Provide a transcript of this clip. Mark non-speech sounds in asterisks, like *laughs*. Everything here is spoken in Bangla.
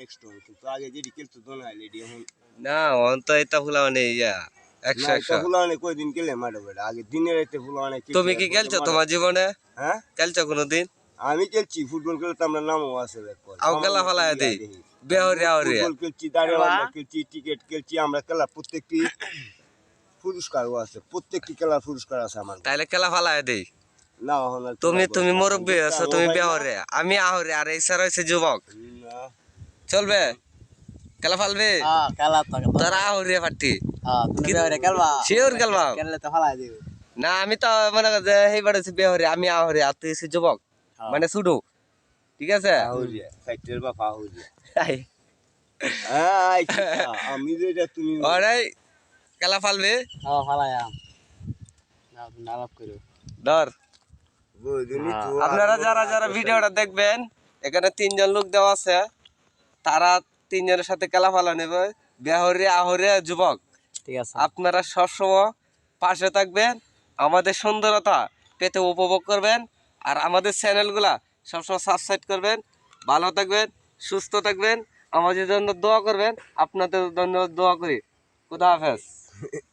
অনেক স্ট্রং কিন্তু আগে যেটি খেলতো তো না লেডি এখন না অন তো এটা ফুলা মানে ইয়া একশো না একশো এটা ফুলা অনেক কয়দিন খেলে মাঠে বেড়ে আগে দিনে রাতে ফুলা অনেক খেলছে, তুমি কি এখন খেলছো মাঠে- তোমার জীবনে হ্যাঁ খেলছো কোনোদিন আমি খেলছি ফুটবল খেলতে আমরা নামও আছে দেখো আও খেলা ফেলায় দেই বেহরে আহরে ফুটবল খেলছি দাঁড়িয়ে খেলছি ক্রিকেট খেলছি আমরা খেলা প্রত্যেকটি পুরস্কারও আছে প্রত্যেকটি খেলার পুরস্কার আছে আমার তাইলে খেলা ফালায় দেই না এখন আর তুমি খেলা তুমি বয়স মুরব্বী নাই। আছো ও তুমি ভাই না। বেহরে আমি আহরে আর এই স্যার হয়েছে যুবক না, চলবে? খেলা ফালবে? হ্যাঁ তারা হ্যাঁ বেহরে খেলবা? শিওর না আমি তো মনে কর যে এই বাড়ি বেহরে আমি আহরে আর তুই যুবক। মানে শুধু ঠিক আছে? হ্যাঁ, আমি যেটা তুমি খেলা ফালবে? হ্যাঁ করো ধর। আপনারা যারা যারা ভিডিওটা দেখবেন এখানে তিনজন লোক দেওয়া আছে। তারা তিনজনের সাথে খেলা ফালা নেবে। বেহরে আহরে যুবক। ঠিক আছে। আপনারা সবসময় পাশে থাকবেন আমাদের সুন্দরতা পেতে উপভোগ করবেন আর আমাদের চ্যানেলগুলা সবসময় সাবস্ক্রাইব করবেন। ভালো থাকবেন সুস্থ থাকবেন আমাদের জন্য দোয়া করবেন। আপনাদের জন্য দোয়া করি। খুদা হাফেজ। *laughs*